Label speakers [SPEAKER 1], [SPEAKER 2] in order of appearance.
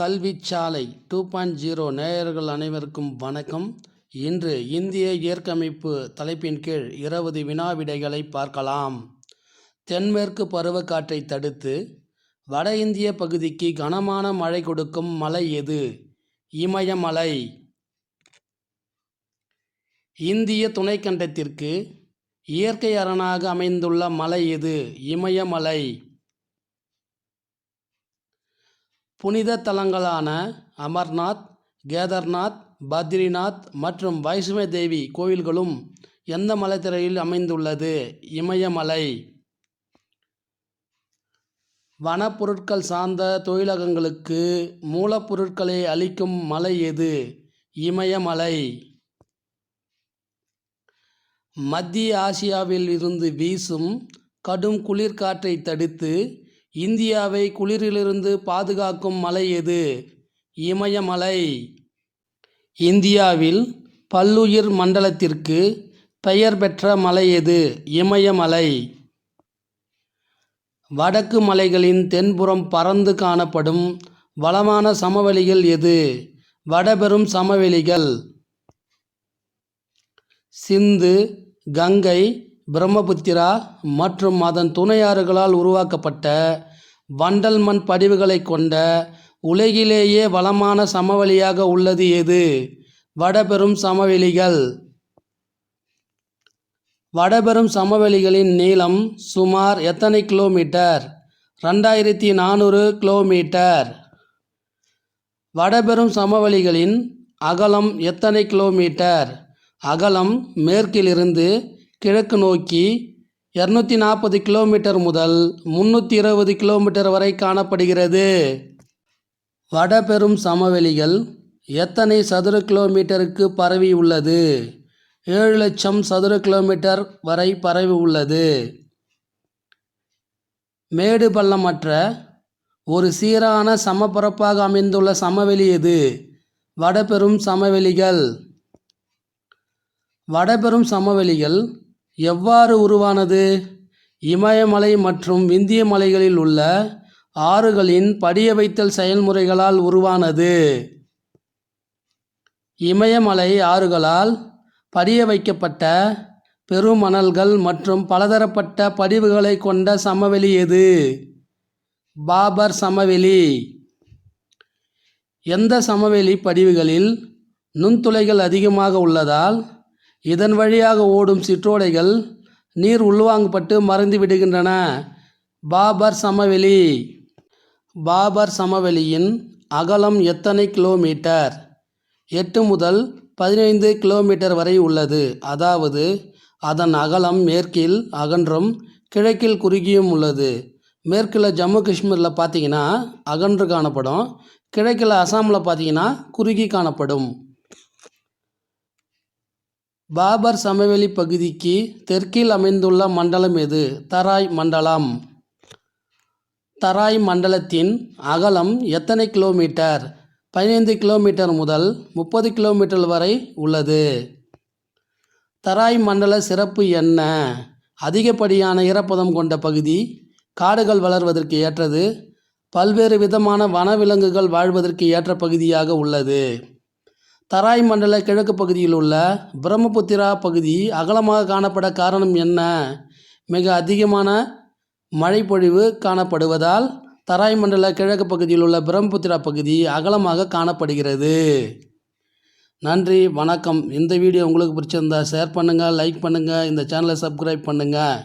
[SPEAKER 1] கல்விச்சாலை two point zero நேயர்கள் அனைவருக்கும் வணக்கம். இன்று இந்திய இயற்கமைப்பு தலைப்பின் கீழ் இருபது வினா விடைகளை பார்க்கலாம். தென்மேற்கு பருவக்காற்றை தடுத்து வட இந்திய பகுதிக்கு கனமான மழை கொடுக்கும் மலை எது? இமயமலை. இந்திய துணைக்கண்டத்திற்கு இயற்கை அரணாக அமைந்துள்ள மலை எது? இமயமலை. புனித தலங்களான அமர்நாத் கேதார்நாத் பத்ரிநாத் மற்றும் வைஷ்ணவ தேவி கோவில்களும் எந்த மலைத்திரையில் அமைந்துள்ளது? இமயமலை. வனப்பொருட்கள் சார்ந்த தொழிலகங்களுக்கு மூலப்பொருட்களை அளிக்கும் மலை எது? இமயமலை. மத்திய ஆசியாவில் இருந்து வீசும் கடும் குளிர்காற்றை தடுத்து இந்தியாவை குளிரிலிருந்து பாதுகாக்கும் மலை எது? இமயமலை. இந்தியாவில் பல்லுயிர் மண்டலத்திற்கு பெயர் பெற்ற மலை எது? இமயமலை. வடக்கு மலைகளின் தென்புறம் பறந்து காணப்படும் வளமான சமவெளிகள் எது? வடபெரும் சமவெளிகள். சிந்து கங்கை பிரம்மபுத்திரா மற்றும் அதன் துணையாறுகளால் உருவாக்கப்பட்ட வண்டல் மண் படிவுகளை கொண்ட உலகிலேயே வளமான சமவெளியாக உள்ளது எது? வடபெரும் சமவெளிகள். வடபெரும் சமவெளிகளின் நீளம் சுமார் எத்தனை கிலோமீட்டர்? ரெண்டாயிரத்தி நானூறு கிலோமீட்டர். வடபெரும் சமவெளிகளின் அகலம் எத்தனை கிலோமீட்டர்? அகலம் மேற்கிலிருந்து கிழக்கு நோக்கி இரநூத்தி நாற்பது கிலோமீட்டர் முதல் முந்நூற்றி இருபது கிலோமீட்டர் வரை காணப்படுகிறது. வடபெரும் சமவெளிகள் எத்தனை சதுர கிலோமீட்டருக்கு பரவி உள்ளது? ஏழு லட்சம் சதுர கிலோமீட்டர் வரை பரவி உள்ளது. மேடு பள்ளமற்ற ஒரு சீரான சமபரப்பாக அமைந்துள்ள சமவெளி எது? வடபெரும் சமவெளிகள். வடபெரும் சமவெளிகள் எவ்வாறு உருவானது? இமயமலை மற்றும் விந்திய மலைகளில் உள்ள ஆறுகளின் படிய வைத்தல் செயல்முறைகளால் உருவானது. இமயமலை ஆறுகளால் படிய வைக்கப்பட்ட பெருமணல்கள் மற்றும் பலதரப்பட்ட படிவுகளை கொண்ட சமவெளி எது? பாபர் சமவெளி. எந்த சமவெளி படிவுகளில் நுண்துளைகள் அதிகமாக உள்ளதால் இதன் வழியாக ஓடும் சிற்றோடைகள் நீர் உள்வாங்கப்பட்டு மறைந்து விடுகின்றன. பாபர் சமவெளி. பாபர் சமவெளியின் அகலம் எத்தனை கிலோமீட்டர்? எட்டு முதல் பதினைந்து கிலோமீட்டர் வரை உள்ளது. அதாவது அதன் அகலம் மேற்கில் அகன்றும் கிழக்கில் குறுகியும் உள்ளது. மேற்கில் ஜம்மு காஷ்மீரில் பார்த்தீங்கன்னா அகன்று காணப்படும். கிழக்கில் அசாமில் பார்த்தீங்கன்னா குறுகி காணப்படும். பாபர் சமவெளி பகுதிக்கு தெற்கில் அமைந்துள்ள மண்டலம் எது? தராய் மண்டலம். தராய் மண்டலத்தின் அகலம் எத்தனை கிலோமீட்டர்? பதினைந்து கிலோமீட்டர் முதல் முப்பது கிலோமீட்டர் வரை உள்ளது. தராய் மண்டல சிறப்பு என்ன? அதிகப்படியான ஈரப்பதம் கொண்ட பகுதி காடுகள் வளர்வதற்கு ஏற்றது. பல்வேறு விதமான வனவிலங்குகள் வாழ்வதற்கு ஏற்ற பகுதியாக உள்ளது. தராய் மண்டல கிழக்கு பகுதியில் உள்ள பிரம்மபுத்திரா பகுதி அகலமாக காணப்பட காரணம் என்ன? மிக அதிகமான மழைப்பொழிவு காணப்படுவதால் தராய் மண்டல கிழக்கு பகுதியில் உள்ள பிரம்மபுத்திரா பகுதி அகலமாக காணப்படுகிறது. நன்றி வணக்கம். இந்த வீடியோ உங்களுக்கு பிடிச்சிருந்தா ஷேர் பண்ணுங்கள் லைக் பண்ணுங்கள் இந்த சேனலை சப்ஸ்கிரைப் பண்ணுங்கள்